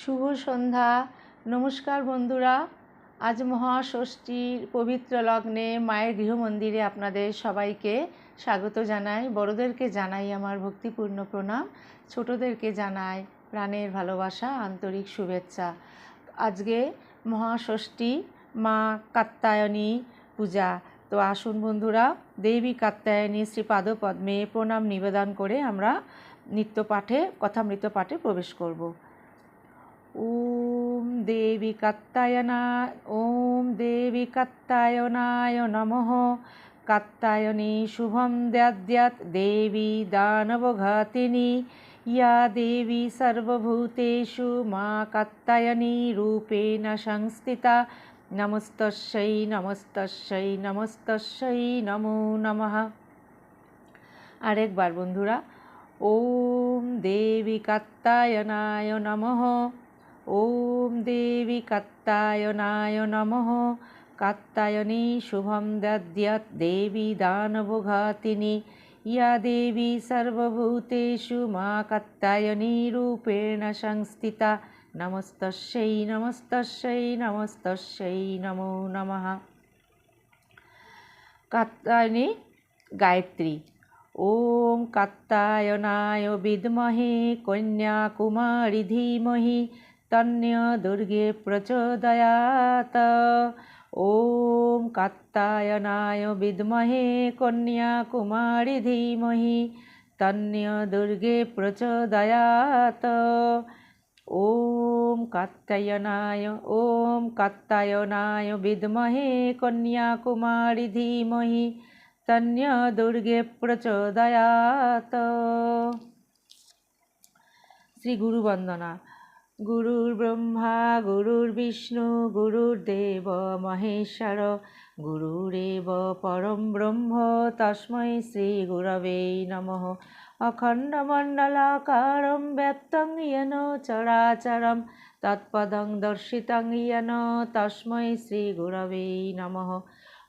শুভ সন্ধ্যা। নমস্কার বন্ধুরা। আজ মহাষষ্ঠীর পবিত্র লগ্নে মায়ের গৃহমন্দিরে আপনাদের সবাইকে স্বাগত জানাই। বড়দেরকে জানাই আমার ভক্তিপূর্ণ প্রণাম। ছোটদেরকে জানাই প্রাণের ভালোবাসা, আন্তরিক শুভেচ্ছা। আজকে মহাষষ্ঠী মা কাত্তায়নী পূজা। তো আসুন বন্ধুরা, দেবী কাত্তায়নী শ্রীপাদ পদ্মে প্রণাম নিবেদন করে আমরা নিত্য পাঠে কথামৃত পাঠে প্রবেশ করব। ॐ देवि कत्तायना ॐ देवि कत्तायनाय नमः कात्तायनी शुभं दद्यात् देवी दानवघातिनी या देवी सर्वभूतेषु मा कात्तायनी रूपेण संस्थिता নমস্তস্যৈ নমস্তস্যৈ নমস্তস্যৈ নমো নমঃ আরেকবার বন্ধুরা ওম দেবী কাত্তায়নায় নমঃ ॐ देवि कात्तायनाय नमः कात्तायनी शुभं दद्यात् देवी दानवघातिनी या देवी सर्वभूतेषु मा कात्तायनी रूपेण संस्थिता नमस्तस्यै नमस्तस्यै नमस्तस्यै नमो नमः কাত্তায়নী গায়ত্রী ॐ কাত্তায়নায় বিদ্মহে কন্যাকুমারী ধীমহি তন্ময় দুর্গে প্রচোদয়াত ওম কাত্তায়নায় বিদ্মহে কন্যাকুমারী ধীমহি তন্ময় দুর্গে প্রচোদয়াত ওম কাত্তায়নায় ওম কাত্তায়নায় বিদ্মহে কন্যাকুমারী ধীমহি তন্ময় দুর্গে প্রচোদয়াত শ্রী গুরু বন্দনা গুরুর ব্রহ্মা, গুরুর বিষ্ণু, গুরুর দেব মহেশ্বর, গুরুরেব পরম ব্রহ্ম, তস্মৈ শ্রী গুরবে নম। অখণ্ডমণ্ডলাকারম ব্যক্তং ইয়ন চরাচরম, তৎপদং দর্শিতং ইয়ন তস্মৈ শ্রী গুরবে নম।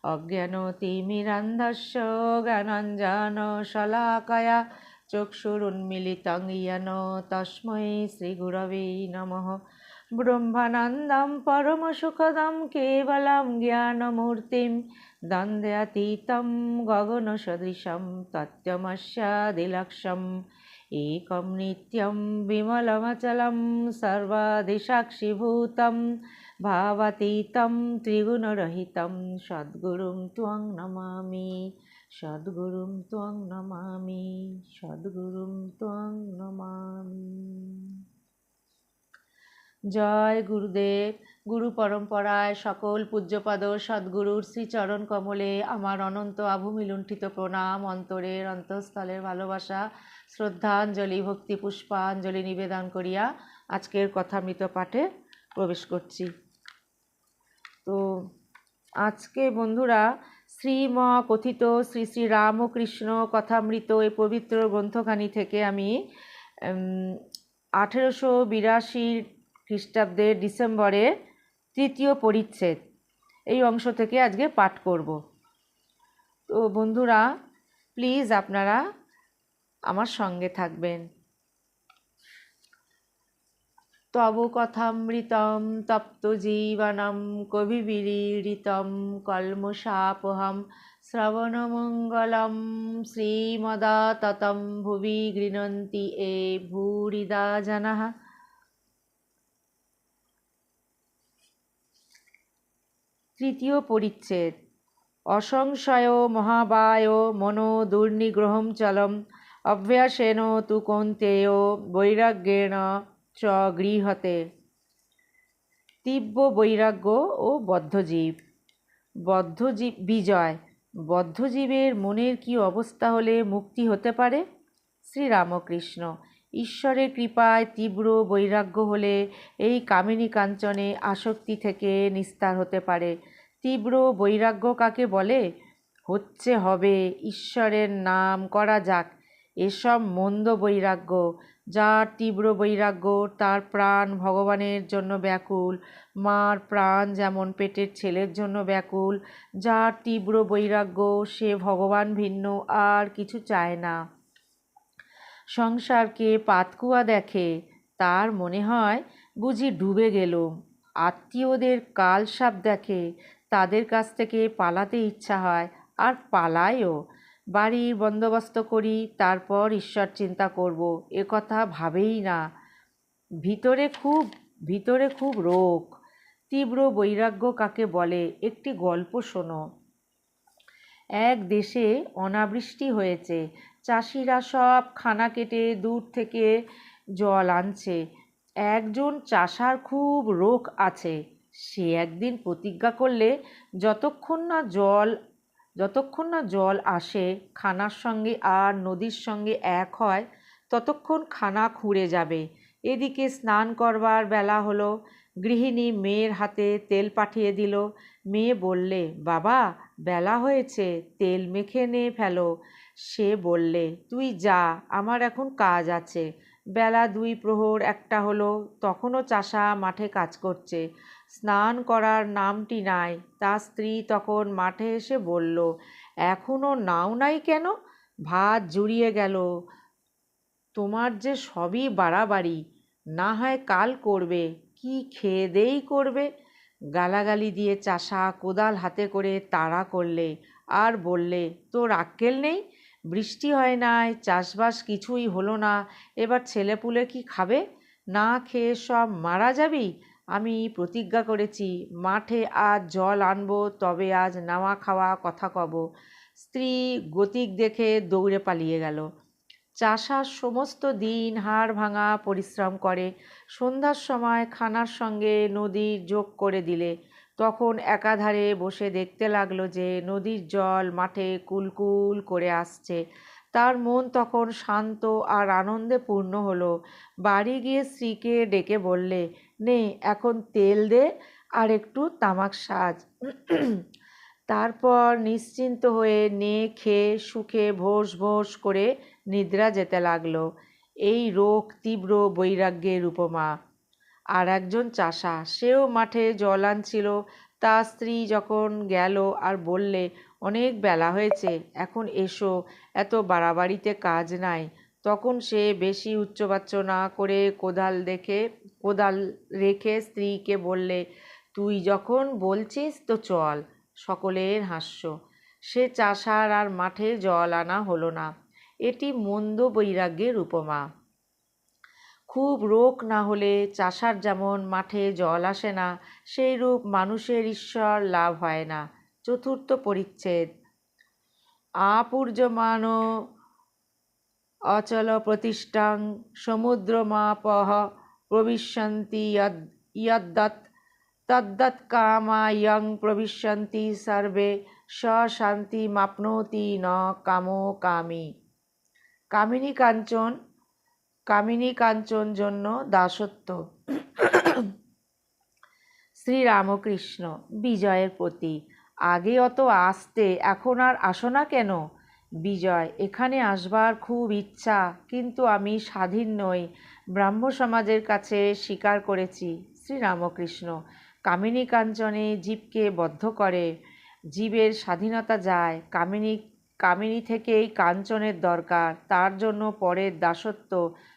অজ্ঞানতিমিরন্ধস্য জ্ঞানঞ্জন শলাকয়া চক্ষুরুন্মিলিতং ইয়ান তস্মৈ শ্রীগুরবে নম ব্রহ্মানন্দম পরমসুখদম কেবলম জ্ঞানমূর্তিম দ্বন্দ্বাতীতম গগনসদৃশম তত্ত্বমস্যাদিলক্ষম একম নিত্যম বিমলমচলম सर्वादिसाक्षिभूतं भावातीतं ত্রিগুণরহিতম সদ্গুরুম ত্বং নমামি সদ্গুরুম ত্বং নমামি, সদ্গুরুম ত্বং নমামি। জয় গুরুদেব, গুরু পরম্পরায় সকল পূজ্যপদ সদ্গুরুর শ্রীচরণ কমলে আমার অনন্ত আভূমিলুণ্ঠিত প্রণাম, অন্তরের অন্তঃস্থলের ভালোবাসা, শ্রদ্ধাঞ্জলি, ভক্তি পুষ্পাঞ্জলি নিবেদন করিয়া আজকের কথামৃত পাঠে প্রবেশ করছি। তো আজকে বন্ধুরা শ্রীম কথিত শ্রী শ্রী রামকৃষ্ণ কথামৃত এই পবিত্র গ্রন্থখানি থেকে আমি আঠেরোশো বিরাশি খ্রিস্টাব্দের ডিসেম্বরে তৃতীয় পরিচ্ছেদ, এই অংশ থেকে আজকে পাঠ করব। তো বন্ধুরা, প্লিজ আপনারা আমার সঙ্গে থাকবেন। তব কথামৃতম তপ্ত জীবনম কবিবিড়িতম কলমশাপহম শ্রবণমঙ্গলম শ্রীমদাততম ভুবি গৃণন্তি এ ভূরিদা জনः তৃতীয় পরিচ্ছেদ। অসংশয় মহাবায় মনো দুর্নিগ্রহম চলম অভ্যাসেন তু কৌন্তেয় বৈরাগ্যেণ চ গৃহতে। তীব্র বৈরাগ্য ও বদ্ধজীব। বদ্ধজীব, বিজয়। বদ্ধজীবের মনের কি অবস্থা হলে মুক্তি হতে পারে? শ্রীরামকৃষ্ণ, ঈশ্বরের কৃপায় তীব্র বৈরাগ্য হলে এই কামিনী কাঞ্চনে আসক্তি থেকে নিস্তার হতে পারে। তীব্র বৈরাগ্য কাকে বলে? হচ্ছে হবে, ঈশ্বরের নাম করা যাক। এসব মন্দ বৈরাগ্য যার তীব্র বৈরাগ্য, তার প্রাণ ভগবানের জন্য ব্যাকুল, মার প্রাণ যেমন পেটের ছেলের জন্য ব্যাকুল, যার তীব্র বৈরাগ্য, সে ভগবান ভিন্ন, আর কিছু চায় না। সংসারকে পাতকুয়া দেখে, তার মনে হয় বুঝি ডুবে গেল। আত্মীয়দের কালসাপ দেখে, তাদের কাছ থেকে পালাতে ইচ্ছা হয়, আর পালায়ও। বাড়ির বন্দোবস্ত করি, তারপর ঈশ্বর চিন্তা করব। এ কথা ভাবেই না। ভিতরে খুব ভিতরে খুব রোগ। তীব্র বৈরাগ্য কাকে বলে? একটি গল্প শোনো। এক দেশে অনাবৃষ্টি হয়েছে। চাষিরা সব খানা কেটে দূর থেকে জল আনছে। একজন চাষার খুব রোগ আছে। সে একদিন প্রতিজ্ঞা করলে যতক্ষণ না জল যতক্ষণ না জল আসে, খানার সঙ্গে আর নদীর সঙ্গে এক হয়, ততক্ষণ খানা খুঁড়ে যাবে। এদিকে স্নান করবার বেলা হলো, গৃহিণী মেয়ের হাতে তেল পাঠিয়ে দিল। মেয়ে বললে, বাবা, বেলা হয়েছে, তেল মেখে নে ফেলো। সে বললে, তুই যা, আমার এখন কাজ আছে। বেলা দুই প্রহর একটা হলো, তখনও চাষা মাঠে কাজ করছে। স্নান করার নামটি নাই। তার স্ত্রী তখন মাঠে এসে বলল এখনও নাও নাই কেন? ভাত জুড়িয়ে গেল। তোমার যে সবই বাড়াবাড়ি, না হয় কাল করবে। কি খেয়ে দেই করবে? গালাগালি দিয়ে চাষা কোদাল হাতে করে তাড়া করলে আর বললে, তোর আক্কেল নেই? বৃষ্টি হয় নাই, চাষবাস কিছুই হলো না। এবার ছেলেপুলে কি খাবে? না খেয়ে সব মারা যাবি? আমি প্রতিজ্ঞা করেছি, মাঠে আজ জল আনব, তবে আজ নাওয়া খাওয়া কথা কব। স্ত্রী গতিক দেখে দৌড়ে পালিয়ে গেল। চাষার সমস্ত দিন হাড় ভাঙা পরিশ্রম করে, সন্ধ্যার সময় খানার সঙ্গে নদীর যোগ করে দিলে। তখন একাধারে বসে দেখতে লাগল যে নদীর জল মাঠে কুলকুল করে আসছে। তার মন তখন শান্ত আর আনন্দে পূর্ণ হলো। বাড়ি গিয়ে স্ত্রীকে ডেকে বললে, নে, এখন তেল দে আর একটু তামাক সাজ। তারপর নিশ্চিন্ত হয়ে নে, খেয়ে সুখে ভোস ভোস করে নিদ্রা যেতে লাগল। এই রোগ তীব্র বৈরাগ্যের উপমা। আর একজন চাষা, সেও মাঠে জল আনছিল। তার স্ত্রী যখন গেল আর বললে অনেক বেলা হয়েছে, এখন এসো, এত বাড়াবাড়িতে কাজ নাই। তখন সে বেশি উচ্চবাচ্য না করে কোদাল দেখে, কোদাল রেখে স্ত্রীকে বললে, তুই যখন বলছিস তো চল, সকলের হাস্য। সে চাষার আর মাঠে জল আনা হলো না, এটি মন্দ বৈরাগ্যের উপমা। খুব রোগ না হলে চাষার যেমন মাঠে জল আসে না সেই রূপ মানুষের ঈশ্বর লাভ হয় না। চতুর্থ পরিচ্ছেদ। আপূর্যমান অচল প্রতিষ্ঠাং সমুদ্রমাপহ প্রবিশন্তি ইয়দ্দৎ। তদ্দৎ কামায়ং প্রবিশন্তি সর্বে শান্তি মাপনতি ন কামো কামি। কামিনী কাঞ্চন কামিনী কাঞ্চন জন্য দাসত্ব। শ্রীরামকৃষ্ণ, বিজয়ের প্রতি আগে অত আসতে, এখন আর আসো না কেন? বিজয়, এখানে আসবার খুব ইচ্ছা, কিন্তু আমি স্বাধীন নই। ব্রাহ্ম সমাজের কাছে স্বীকার করেছি শ্রীরামকৃষ্ণ। কামিনী কাঞ্চনে জীবকে বদ্ধ করে। জীবের স্বাধীনতা যায়। কামিনী কামিনী থেকেই কাঞ্চনের দরকার। তার জন্য পরের দাসত্ব,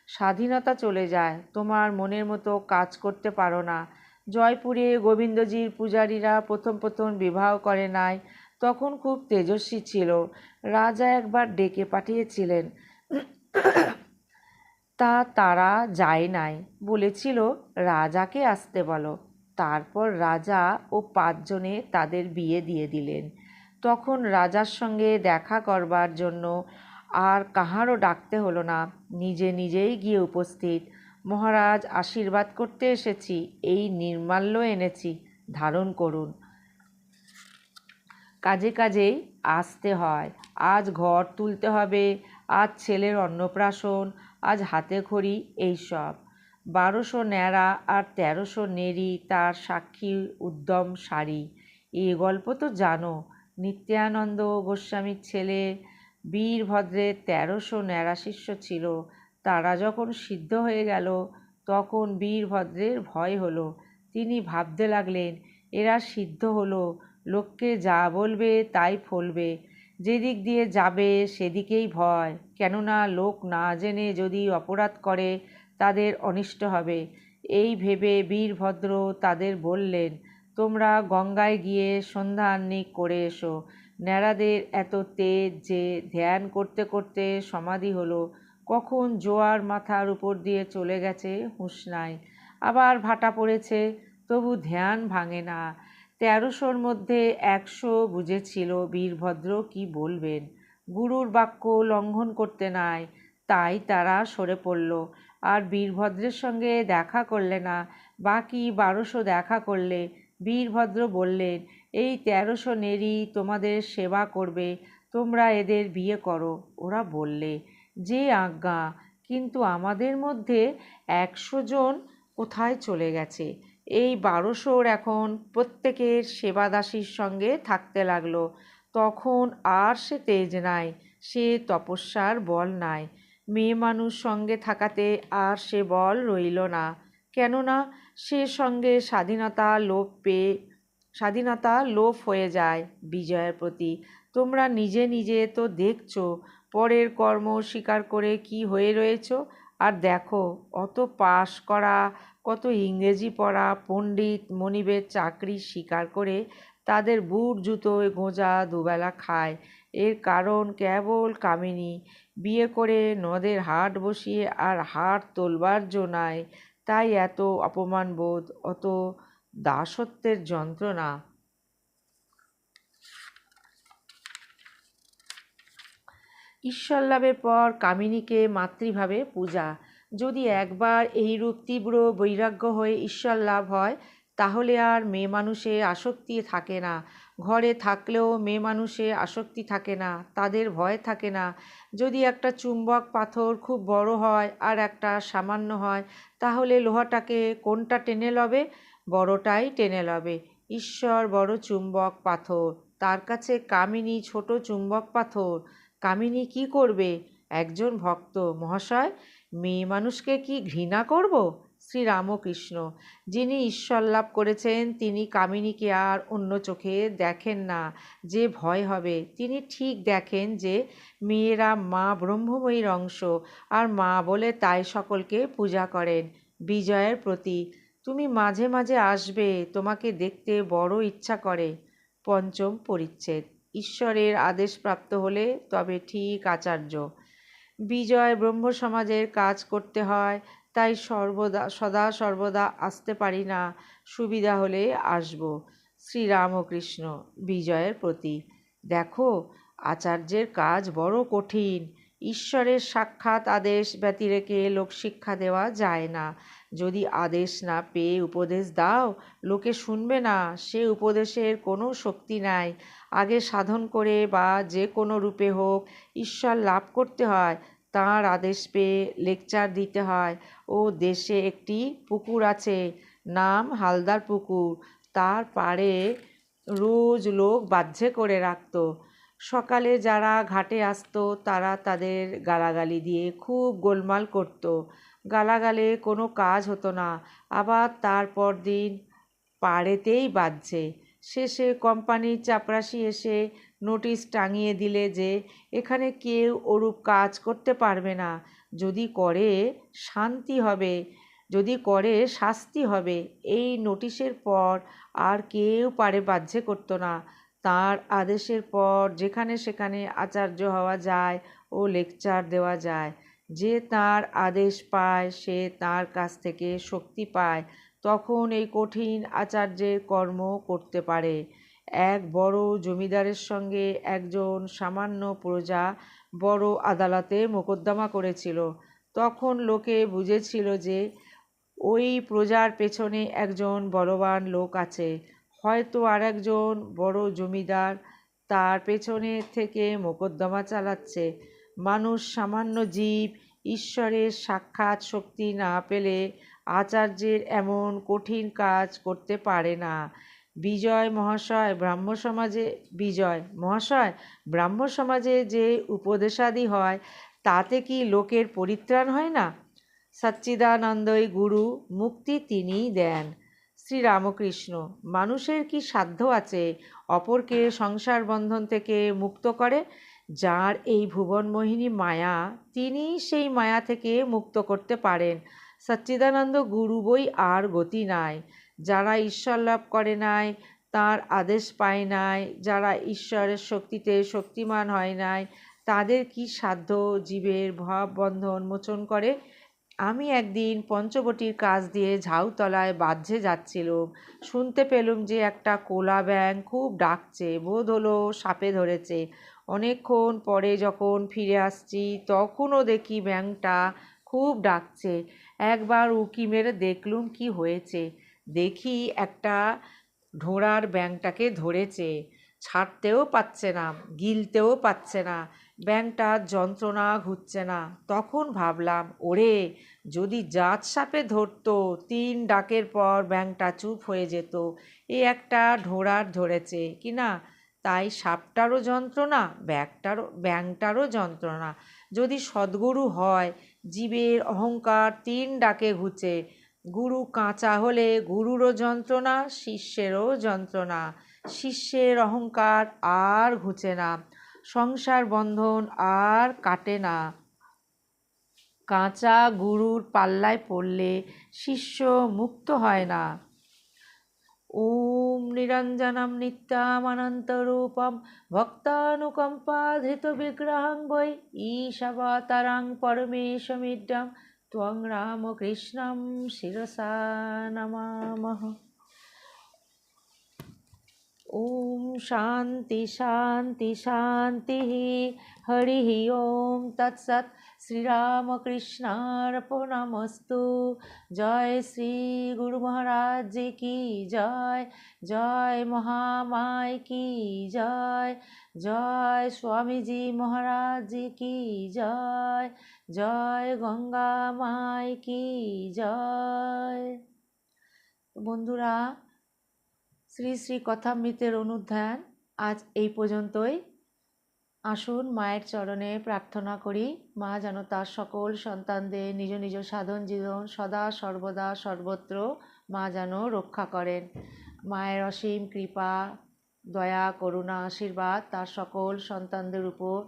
স্বাধীনতা চলে যায়। তোমার মনের মতো কাজ করতে পারো না। জয়পুরে গোবিন্দজির পূজারীরা প্রথম প্রথম বিবাহ করে নাই, তখন খুব তেজস্বী ছিল। রাজা একবার ডেকে পাঠিয়েছিলেন, তা তারা যায় নাই। বলেছিল, রাজাকে আসতে বলো। তারপর রাজা ও পাঁচজনে তাদের বিয়ে দিয়ে দিলেন। তখন রাজার সঙ্গে দেখা করবার জন্য আর কাহারও ডাকতে হলো না। নিজে নিজেই গিয়ে উপস্থিত। মহারাজ, আশীর্বাদ করতে এসেছি, এই নির্মাল্য এনেছি, ধারণ করুন। কাজে কাজেই আসতে হয়। আজ ঘর তুলতে হবে, আজ ছেলের অন্নপ্রাশন, আজ হাতে খড়ি এইসব বারোশো ন্যাড়া আর তেরোশো নেড়ি তার সাক্ষী উদ্যম শাড়ি এ গল্প তো জানো, নিত্যানন্দ গোস্বামীর ছেলে, বীরভদ্রের তেরোশো ন্যাড়া শিষ্য ছিল। তারা যখন সিদ্ধ হয়ে গেল, তখন বীরভদ্রের ভয় হলো। তিনি ভাবতে লাগলেন, এরা সিদ্ধ হলো, লোককে যা বলবে তাই ফলবে। যেদিক দিয়ে যাবে সেদিকেই ভয়। কেননা লোক না জেনে যদি অপরাধ করে, তাদের অনিষ্ট হবে। এই ভেবে বীরভদ্র তাদের বললেন, তোমরা গঙ্গায় গিয়ে সন্ধ্যান্নিক করে এসো। ন্যাড়াদের এত তেজ যে ধ্যান করতে করতে সমাধি হলো। কখন জোয়ার মাথার উপর দিয়ে চলে গেছে হুঁশ নাই। আবার ভাটা পড়েছে, তবু ধ্যান ভাঙে না। তেরোশোর মধ্যে একশো বুঝেছিল বীরভদ্র কি বলবেন। গুরুর বাক্য লঙ্ঘন করতে নাই, তাই তারা সরে পড়ল। আর বীরভদ্রের সঙ্গে দেখা করলে না, বাকি বারোশো দেখা করলে বীরভদ্র বললেন, এই তেরোশো নেরি তোমাদের সেবা করবে, তোমরা এদের বিয়ে করো। ওরা বললে যে আজ্ঞা। কিন্তু আমাদের মধ্যে একশো জন কোথায় চলে গেছে? এই বারোশোর এখন প্রত্যেকের সেবাদাসীর সঙ্গে থাকতে লাগল। তখন আর সে তেজ নাই, সে তপস্যার বল নাই। মেয়ে মানুষ সঙ্গে থাকাতে আর সে বল রইল না। কেননা সে সঙ্গে স্বাধীনতা লোপ পেয়ে, স্বাধীনতা লোপ হয়ে যায় বিজয়ের প্রতি। তোমরা নিজে নিজে তো দেখছ পরের কর্ম স্বীকার করে কি হয়ে রয়েছ? আর দেখো, অত পাশ করা, কত ইংরেজি পড়া, পণ্ডিত মনিবের চাকরি স্বীকার করে তাদের বুট, জুতো, গোঁজা দুবেলা খায়। এর কারণ কেবল কামিনী। বিয়ে করে নদের হাট বসিয়ে আর হাট তোলবার জোনায় তাই এত অপমানবোধ, অত দাসত্বের যন্ত্রণা। ঈশ্বর লাভের পর কামিনীকে মাতৃভাবে পূজা। যদি একবার এইরূপ তীব্র বৈরাগ্য হয়ে ঈশ্বর লাভ হয়, তাহলে আর মেয়ে মানুষে আসক্তি থাকে না। ঘরে থাকলেও মেয়ে মানুষে আসক্তি থাকে না, তাদের ভয় থাকে না। যদি একটা চুম্বক পাথর খুব বড় হয় আর একটা সামান্য হয়, তাহলে লোহাটাকে কোনটা টেনে লবে? বড়টাই টেনে লবে। ঈশ্বর বড় চুম্বক পাথর, তার কাছে কামিনী ছোট চুম্বক পাথর। কামিনী কি করবে? একজন ভক্ত, মহাশয়, মেয়ে মানুষকে কি ঘৃণা করব? শ্রীরামকৃষ্ণ, যিনি ঈশ্বর লাভ করেছেন, তিনি কামিনীকে আর অন্য চোখে দেখেন না। যে ভয় হবে, তিনি ঠিক দেখেন যে মেয়েরা মা ব্রহ্মময়ীর অংশ, আর মা বলে তাই সকলকে পূজা করেন। বিজয়ের প্রতি তুমি মাঝে মাঝে আসবে, তোমাকে দেখতে বড় ইচ্ছা করে। পঞ্চম পরিচ্ছেদ। ঈশ্বরের আদেশ প্রাপ্ত হলে তবে ঠিক আচার্য। বিজয় ব্রহ্ম সমাজের কাজ করতে হয়, তাই সর্বদা, সদা সর্বদা আসতে পারি না, সুবিধা হলে আসব। শ্রীরামকৃষ্ণ বিজয়ের প্রতি। দেখো, আচার্যের কাজ বড় কঠিন। ঈশ্বরের সাক্ষাৎ আদেশ ব্যতিরেকে লোকশিক্ষা দেওয়া যায় না। যদি আদেশ না পেয়ে উপদেশ দাও, লোকে শুনবে না। সে উপদেশের কোনো শক্তি নাই। আগে সাধন করে বা যে কোনো রূপে হোক, ঈশ্বর লাভ করতে হয়, তাঁর আদেশ পেয়ে লেকচার দিতে হয়। ও দেশে একটি পুকুর আছে, নাম হালদার পুকুর। তার পাড়ে রোজ লোক বাধ্যে করে রাখত। সকালে যারা ঘাটে আসতো, তারা তাদের গালাগালি দিয়ে খুব গোলমাল করত। গালাগালে কোনো কাজ হতো না। আবার তারপর দিন পাড়েতেই বাজছে। শেষে কোম্পানির চাপরাশি এসে নোটিশ টাঙিয়ে দিলে যে, এখানে কেউ ওরূপ কাজ করতে পারবে না। যদি করে, শান্তি হবে। যদি করে, শাস্তি হবে। এই নোটিশের পর আর কেউ পারে বাহ্যে করতো না। তার আদেশের পর যেখানে সেখানে আচার্য হওয়া যায় ও লেকচার দেওয়া যায়। যে তার আদেশ পায়, সে তার কাছ থেকে শক্তি পায়, তখন এই কঠিন আচার্যের কর্ম করতে পারে। এক বড় জমিদারের সঙ্গে একজন সামান্য প্রজা বড় আদালতে মোকদ্দমা করেছিল। তখন লোকে বুঝেছিল যে ওই প্রজার পেছনে একজন বলবান লোক আছে। হয়তো আর একজন বড় জমিদার তার পেছনে থেকে মোকদ্দমা চালাচ্ছে। মানুষ সামান্য জীব, ঈশ্বরের সাক্ষাৎ শক্তি না পেলে আচার্যের এমন কঠিন কাজ করতে পারে না। বিজয় মহাশয় ব্রাহ্ম সমাজে বিজয় মহাশয় ব্রাহ্ম সমাজে যে উপদেশাদি হয়, তাতে কি লোকের পরিত্রাণ হয় না? সচ্চিদানন্দই গুরু, মুক্তি তিনিই দেন। শ্রীরামকৃষ্ণ, মানুষের কি সাধ্য আছে অপরকে সংসার বন্ধন থেকে মুক্ত করে? যার এই ভুবনমোহিনী মায়া তিনি সেই মায়া থেকে মুক্ত করতে পারেন। সচ্চিদানন্দ গুরু বই আর গতি নাই। যারা ঈশ্বর লাভ করে নাই, তার আদেশ পায় নাই। যারা ঈশ্বরের শক্তিতে শক্তিমান হয় নাই, তাদের কি সাধ্য জীবের ভাব বন্ধন মোচন করে? আমি একদিন পঞ্চবটির কাজ দিয়ে ঝাউতলায় বাহ্যে যাচ্ছিলুম। শুনতে পেলুম যে একটা কোলা ব্যাং খুব ডাকছে, বোধ হলো সাপে ধরেছে। অনেকক্ষণ পরে যখন ফিরে আসছি, তখনও দেখি ব্যাংটা খুব ডাকছে। একবার উকি মেরে দেখলুম কি হয়েছে। দেখি একটা ঢোড়ার ব্যাংটাকে ধরেছে। ছাড়তেও পাচ্ছে না, গিলতেও পাচ্ছে না ব্যাংটার যন্ত্রণা ঘুরছে না। তখন ভাবলাম, ওরে, যদি জাত সাপে ধরতো, তিন ডাকের পর ব্যাংটা চুপ হয়ে যেত। এ একটা ঢোড়ার ধরেছে, কি না? তাই সাপটারও যন্ত্রণা, ব্যাগটারও ব্যাংটারও যন্ত্রণা। যদি সদ্গুরু হয়, জীবের অহংকার তিন ডাকে ঘুচে। গুরু কাঁচা হলে গুরুরও যন্ত্রণা, শিষ্যেরও যন্ত্রণা। শিষ্যের অহংকার আর ঘুচে না। সংসার বন্ধন আর কাটে না। কাঁচা গুরুর পাল্লায় পড়লে শিষ্য মুক্ত হয় না। নিরঞ্জনম নিত্যামনন্তরূপম ভক্তানুকম্পাধৃত বিগ্রহং বৈ ঈশাবতারাং পরমেশমিড্যম ত্বং রামকৃষ্ণম শিরসা নমামহ ॐ शान्ति शान्ति शान्तिः हरिः ॐ तत्सत् শ্রীরামকৃষ্ণার্পণমস্তু জয় শ্রী গুরু মহারাজ জি কি জয় জয় মহামায় কি জয় জয় স্বামীজি মহারাজ জি কি জয় জয় গঙ্গা মায় কি জয় বন্ধুরা শ্রী শ্রী কথামৃতের অনুধ্যান আজ এই পর্যন্তই। আসুন মায়ের চরণে প্রার্থনা করি, মা যেন তার সকল সন্তানদের নিজ নিজ সাধন জীবন সদা সর্বদা সর্বত্র মা যেন রক্ষা করেন। মায়ের অসীম কৃপা, দয়া, করুণা, আশীর্বাদ তার সকল সন্তানদের উপর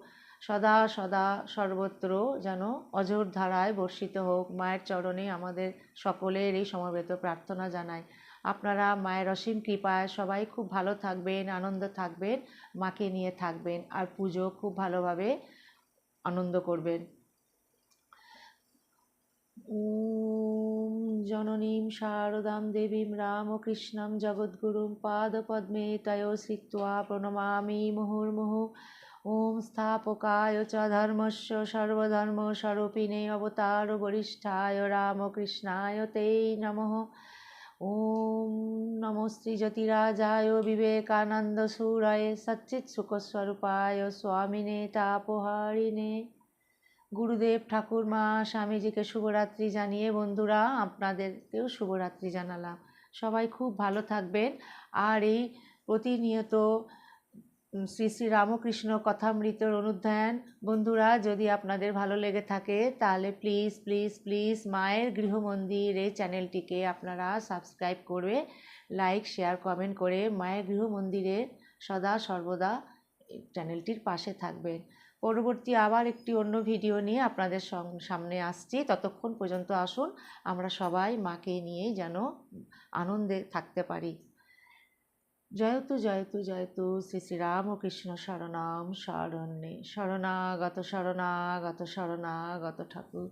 সদা সদা সর্বত্র যেন অজর ধারায় বর্ষিত হোক। মায়ের চরণে আমাদের সকলের এই সমবেত প্রার্থনা জানায় আপনারা মায়ের অসীম কৃপায় সবাই খুব ভালো থাকবেন, আনন্দ থাকবেন, মাকে নিয়ে থাকবেন আর পুজো খুব ভালোভাবে আনন্দ করবেন। ওম জননীম শারদাম দেবীম রামকৃষ্ণম জগদ্গুরুম পাদপদ্মে তয় শ্রিত্বা প্রণমামি মুহুর্মুহু। ওম স্থাপকায় চ ধর্মস্য সর্বধর্ম স্বরূপিণে অবতার বরিষ্ঠায় রামকৃষ্ণায় তে নমঃ। ওম নমো শ্রীজ্যোতিরাজায় বিবেকানন্দ সুরায় সচ্চিৎ সুখস্বরূপায় স্বামিনে তাপহারিণে। গুরুদেব ঠাকুরমা স্বামীজিকে শুভরাত্রি জানিয়ে বন্ধুরা, আপনাদেরকেও শুভরাত্রি জানালাম। সবাই খুব ভালো থাকবেন। আর এই প্রতিনিয়ত শ্রী শ্রী রামকৃষ্ণ কথামৃতর অনুধ্যান। বন্ধুরা, যদি আপনাদের ভালো লেগে থাকে, তাহলে প্লিজ প্লিজ প্লিজ মায়ের গৃহমন্দির এই চ্যানেলটিকে আপনারা সাবস্ক্রাইব করে লাইক শেয়ার কমেন্ট করে মায়ের গৃহমন্দিরের সদা সর্বদা চ্যানেলটির পাশে থাকবেন। পরবর্তী আবার একটি অন্য ভিডিও নিয়ে আপনাদের সামনে আসছি। ততক্ষণ পর্যন্ত আসুন, আমরা সবাই মাকে নিয়েই যেন আনন্দে থাকতে পারি। জয়তু জয়তু জয়তু শ্রী শ্রী কৃষ্ণ শরণাম শরণ্যে শরণাগত শরণাগত শরণাগত ঠাকুর।